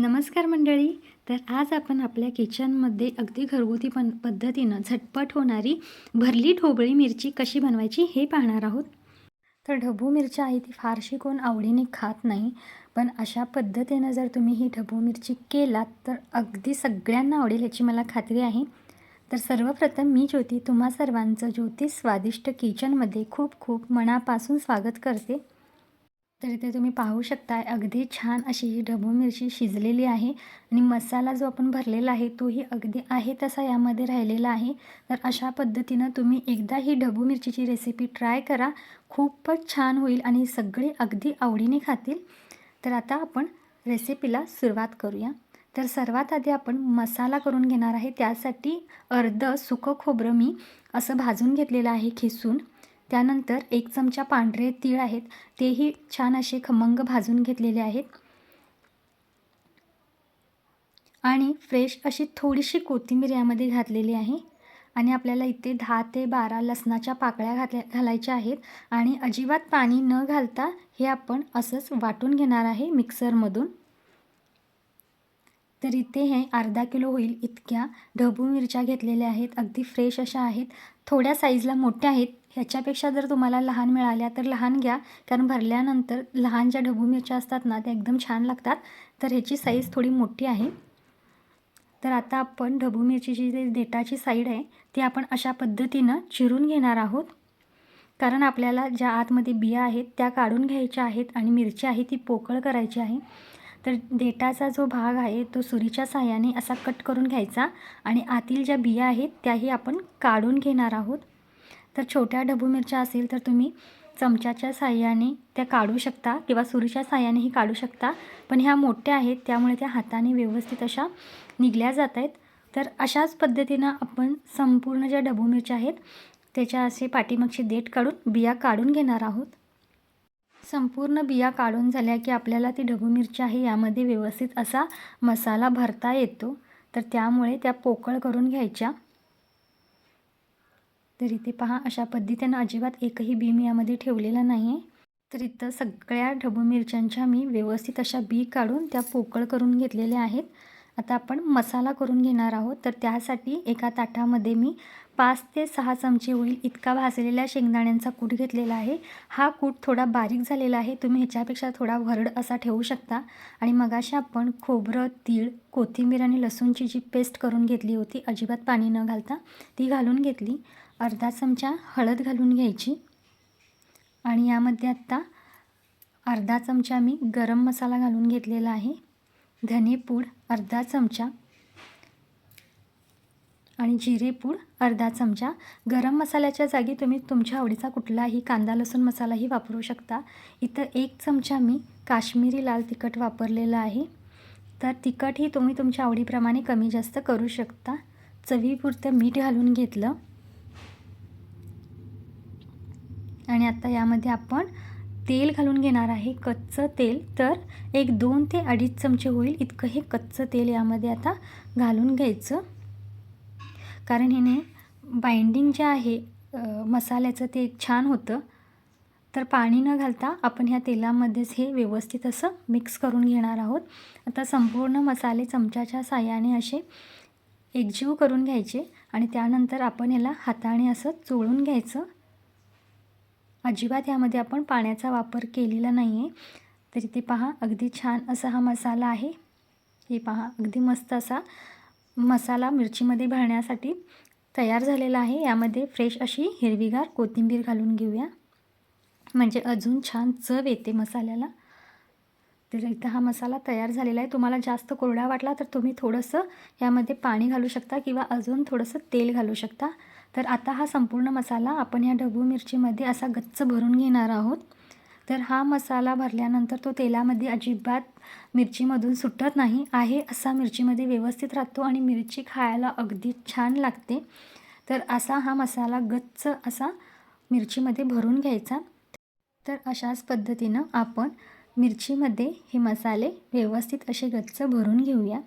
नमस्कार मंडळी. तर आज आपण आपल्या किचनमध्ये अगदी घरगुती पण पद्धतीनं झटपट होणारी भरली ढोबळी मिरची कशी बनवायची हे पाहणार आहोत. तर ढबू मिरची आहे ती फारशी कोण आवडीने खात नाही. पण अशा पद्धतीनं जर तुम्ही ही ढबू मिरची केलात तर अगदी सगळ्यांना आवडेल याची मला खात्री आहे. तर सर्वप्रथम मी ज्योती तुम्हा सर्वांचं ज्योती स्वादिष्ट किचनमध्ये खूप खूप मनापासून स्वागत करते. तर इथे तुम्ही पाहू शकता अगदी छान अशी ही ढबू मिरची शिजलेली आहे आणि मसाला जो आपण भरलेला आहे तोही अगदी आहे तसा यामध्ये राहिलेला आहे. तर अशा पद्धतीनं तुम्ही एकदा ही ढबू मिरचीची रेसिपी ट्राय करा. खूपच छान होईल आणि सगळे अगदी आवडीने खातील. तर आता आपण रेसिपीला सुरुवात करूया. तर सर्वात आधी आपण मसाला करून घेणार आहे. त्यासाठी अर्ध सुकं खोबरं मी असं भाजून घेतलेलं आहे खिसून. त्यानंतर एक चमचा पांढरे तीळ आहेत तेही छान असे खमंग भाजून घेतलेले आहेत. आणि फ्रेश अशी थोडीशी कोथिंबीर यामध्ये घातलेली आहे. आणि आपल्याला इथे दहा ते बारा लसणाच्या पाकळ्या घातल्या घालायच्या आहेत. आणि अजिबात पाणी न घालता हे आपण असंच वाटून घेणार आहे मिक्सरमधून. तर इथे हे अर्धा किलो होईल इतक्या ढबू मिरच्या घेतलेल्या आहेत. अगदी फ्रेश अशा आहेत. थोड्या साईजला मोठ्या आहेत ह्याच्यापेक्षा जर तुम्हाला लहान मिळाल्या तर लहान घ्या. कारण भरल्यानंतर लहान ज्या ढबू मिरच्या असतात ना त्या एकदम छान लागतात. तर ह्याची साईज थोडी मोठी आहे. तर आता आपण ढबू मिरचीची जी देटाची साईड आहे ती आपण अशा पद्धतीनं चिरून घेणार आहोत. कारण आपल्याला ज्या आतमध्ये बिया आहेत त्या काढून घ्यायच्या आहेत आणि मिरची आहे ती पोकळ करायची आहे. तर देटाचा जो भाग आहे तो सुरीच्या साह्याने असा कट करून घ्यायचा आणि आतील ज्या बिया आहेत त्याही आपण काढून घेणार आहोत. तर छोट्या ढबू मिरच्या असेल तर तुम्ही चमच्याच्या साह्याने त्या काढू शकता किंवा सुरीच्या साह्यानेही काढू शकता. पण ह्या मोठ्या आहेत त्यामुळे त्या हाताने व्यवस्थित अशा निघल्या जात आहेत. तर अशाच पद्धतीनं आपण संपूर्ण ज्या डबू मिरच्या आहेत त्याच्या असे पाठीमागची देठ काढून बिया काढून घेणार आहोत. संपूर्ण बिया काढून झाल्या की आपल्याला ती ढबू मिरची आहे यामध्ये व्यवस्थित असा मसाला भरता येतो. तर त्यामुळे त्या पोकळ करून घ्यायच्या. तर इथे पहा अशा पद्धतीनं अजिबात एकही बी मी यामध्ये ठेवलेला नाही आहे तर इथं सगळ्या ढबू मिरच्यांच्या मी व्यवस्थित अशा बी काढून त्या पोकळ करून घेतलेल्या आहेत. आता आपण मसाला करून घेणार आहोत. तर त्यासाठी एका ताटामध्ये मी पाच ते सहा चमचे होईल इतका भाजलेल्या शेंगदाण्यांचा कूट घेतलेला आहे. हा कूट थोडा बारीक झालेला आहे. तुम्ही ह्याच्यापेक्षा थोडा भरड असा ठेवू शकता. आणि मगाशी आपण खोबरं तीळ कोथिंबीर आणि लसूणची जी पेस्ट करून घेतली होती अजिबात पाणी न घालता ती घालून घेतली. अर्धा चमचा हळद घालून घ्यायची. आणि यामध्ये आत्ता अर्धा चमचा मी गरम मसाला घालून घेतलेला आहे. धनेपूड अर्धा चमचा आणि जिरेपूड अर्धा चमचा. गरम मसाल्याच्या जागी तुम्ही तुमच्या आवडीचा कुठलाही कांदा लसूण मसालाही वापरू शकता. इथं एक चमचा मी काश्मीरी लाल तिखट वापरलेलं आहे. तर तिखटही तुम्ही तुमच्या आवडीप्रमाणे कमी जास्त करू शकता. चवीपुरतं मीठ घालून घेतलं. आणि आता यामध्ये आपण तेल घालून घेणार आहे कच्चं तेल. तर एक दोन ते अडीच चमचे होईल इतकं हे कच्चं तेल यामध्ये आता घालून घ्यायचं. कारण हिने बाइंडिंग जे आहे मसाल्याचं ते एक छान होतं. तर पाणी न घालता आपण ह्या तेलामध्येच हे व्यवस्थित असं मिक्स करून घेणार आहोत. आता संपूर्ण मसाले चमच्याच्या साह्याने असे एकजीव करून घ्यायचे आणि त्यानंतर आपण याला हाताने असं चोळून घ्यायचं. अजिबात यामध्ये आपण पाण्याचा वापर केलेला नाही आहे तरी ते पहा अगदी छान असा हा मसाला आहे. हे पहा अगदी मस्त असा मसाला मिरचीमध्ये भरण्यासाठी तयार झालेला आहे. यामध्ये फ्रेश अशी हिरवीगार कोथिंबीर घालून घेऊया. म्हणजे अजून छान चव येते मसाल्याला. तर इथं हा मसाला तयार झालेला आहे. तुम्हाला जास्त कोरडा वाटला तर तुम्ही थोडंसं यामध्ये पाणी घालू शकता किंवा अजून थोडंसं तेल घालू शकता. तर आता हा संपूर्ण मसाला आपण ह्या ढबू मिरचीमध्ये असा गच्च भरून घेणार आहोत. तर हा मसाला भरल्यानंतर तो तेलामध्ये अजिबात मिरचीमधून सुटत नाही. आहे असा मिरचीमध्ये व्यवस्थित राहतो आणि मिरची खायला अगदी छान लागते. तर असा हा मसाला गच्च असा मिरचीमध्ये भरून घ्यायचा. तर अशाच पद्धतीनं आपण मिरचीमध्ये हे मसाले व्यवस्थित असे गच्च भरून घेऊया.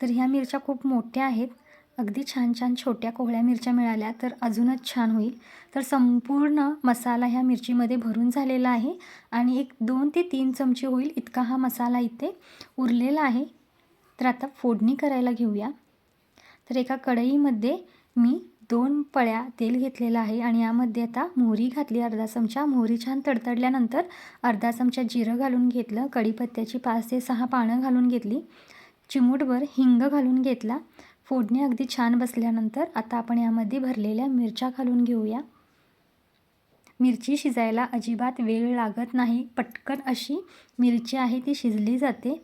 तर ह्या मिरच्या खूप मोठ्या आहेत. अगदी छान छान छोट्या कोहळ्या मिरच्या मिळाल्या तर अजूनच छान होईल. तर संपूर्ण मसाला ह्या मिरचीमध्ये भरून झालेला आहे आणि एक दोन ते तीन चमचे होईल इतका हा मसाला इथे उरलेला आहे. तर आता फोडणी करायला घेऊया. तर एका कढईमध्ये मी दोन पळ्या तेल घेतलेलं आहे आणि यामध्ये आता मोहरी घातली अर्धा चमचा. मोहरी छान तडतडल्यानंतर अर्धा चमचा जिरं घालून घेतलं कढीपत्त्याची पाच ते सहा पानं घालून घेतली चिमूटभर हिंग घालून घेतला फोडणी अगदी छान बसल्यानंतर आता आपण यामध्ये भरलेल्या मिरच्या घालून घेऊया. मिरची शिजायला अजिबात वेळ लागत नाही. पटकन अशी मिरची आहे ती शिजली जाते.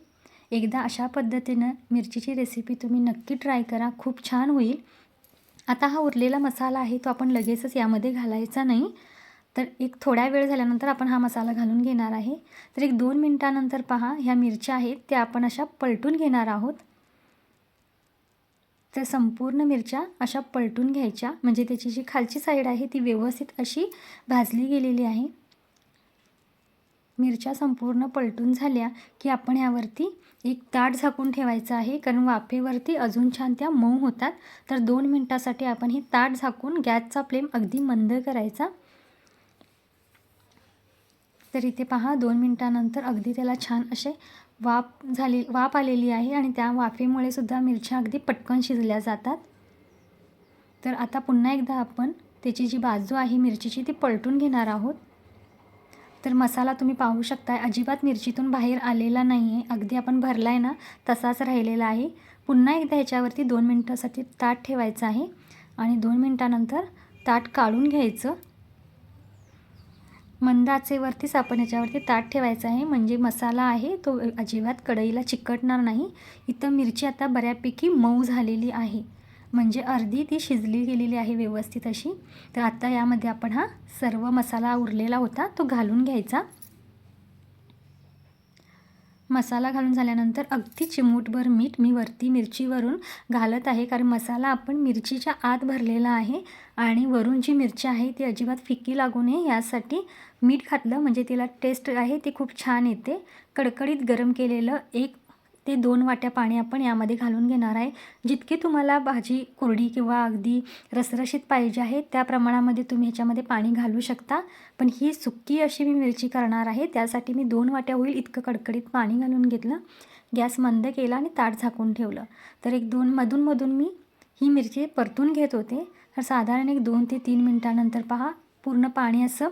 एकदा अशा पद्धतीनं मिरचीची रेसिपी तुम्ही नक्की ट्राय करा. खूप छान होईल. आता हा उरलेला मसाला आहे तो आपण लगेचच यामध्ये घालायचा नाही. तर एक थोड्या वेळ झाल्यानंतर आपण हा मसाला घालून घेणार आहे. तर एक दोन मिनटानंतर पहा ह्या मिरच्या आहेत त्या आपण अशा पलटून घेणार आहोत. तर संपूर्ण मिरच्या अशा पलटून घ्यायच्या. म्हणजे त्याची जी खालची साईड आहे ती व्यवस्थित अशी भाजली गेलेली आहे. मिरच्या संपूर्ण पलटून झाल्या की आपण यावरती एक ताट झाकून ठेवायचं आहे. कारण वाफेवरती अजून छान त्या मऊ होतात. तर दोन मिनटासाठी आपण ही ताट झाकून गॅसचा फ्लेम अगदी मंद करायचा. तर इथे पहा दोन मिनटानंतर अगदी त्याला छान असे वाफ झाली वाफ आलेली आहे आणि त्या वाफेमुळे सुद्धा मिरच्या अगदी पटकन शिजल्या जातात. तर आता पुन्हा एकदा आपण त्याची जी बाजू आहे मिरचीची ती पलटून घेणार आहोत. तर मसाला तुम्ही पाहू शकताय अजिबात मिरचीतून बाहेर आलेला नाही आहे अगदी आपण भरला आहे ना तसाच राहिलेला आहे. पुन्हा एकदा ह्याच्यावरती दोन मिनटासाठी ताट ठेवायचं आहे आणि दोन मिनटानंतर ताट काढून घ्यायचं. मंद आचेवरतीच आपण याच्यावरती ताट ठेवायचं आहे. म्हणजे मसाला आहे तो अजिबात कढईला चिकटणार नाही. इथं मिरची आता बऱ्यापैकी मऊ झालेली आहे. म्हणजे अर्धी ती शिजली गेलेली आहे व्यवस्थित अशी. तर आता यामध्ये आपण हा सर्व मसाला उरलेला होता तो घालून घ्यायचा. मसाला घालून झाल्यानंतर अगदी चिमूटभर मीठ मी वरती मिरचीवरून घालत आहे. कारण मसाला आपण मिरचीच्या आत भरलेला आहे आणि वरून जी मिरची आहे ती अजिबात फिक्की लागू नये. यासाठी मीठ घातलं म्हणजे तिला टेस्ट आहे ती खूप छान येते. कडकडीत गरम केलेलं एक ते दोन वाट्या पाणी आपण यामध्ये घालून घेणार आहे. जितकी तुम्हाला भाजी कोरडी किंवा अगदी रसरशीत पाहिजे आहे त्या प्रमाणामध्ये तुम्ही ह्याच्यामध्ये पाणी घालू शकता. पण ही सुक्की अशी मी मिरची करणार आहे. त्यासाठी मी दोन वाट्या होईल इतकं कडकडीत पाणी घालून घेतलं. गॅस मंद केला आणि ताट झाकून ठेवलं. तर एक दोन मधून मी ही मिरची परतून घेत होते. तर साधारण एक दोन ते तीन मिनटानंतर पहा पूर्ण पाणी असं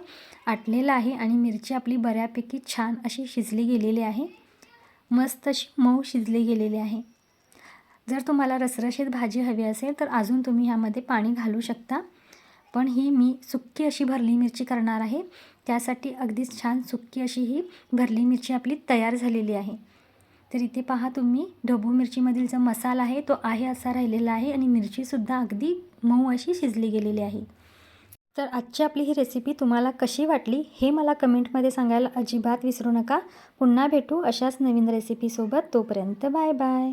आटलेलं आहे आणि मिरची आपली बऱ्यापैकी छान अशी शिजली गेलेली आहे. मस्त अशी मऊ शिजली गेलेली आहे. जर तुम्हाला रसरशीत भाजी हवी असेल तर अजून तुम्ही ह्यामध्ये पाणी घालू शकता. पण ही मी सुक्की अशी भरली मिरची करणार आहे. त्यासाठी अगदीच छान सुक्की अशी ही भरली मिरची आपली तयार झालेली आहे. तर इथे पहा तुम्ही ढबू मिरचीमधील जो मसाला आहे तो आहे असा राहिलेला आहे आणि मिरचीसुद्धा अगदी मऊ अशी शिजली गेलेली आहे. तर आजची आपली ही रेसिपी तुम्हाला कशी वाटली हे मला कमेंटमध्ये सांगायला अजिबात विसरू नका. पुन्हा भेटू अशाच नवीन रेसिपीसोबत तोपर्यंत बाय बाय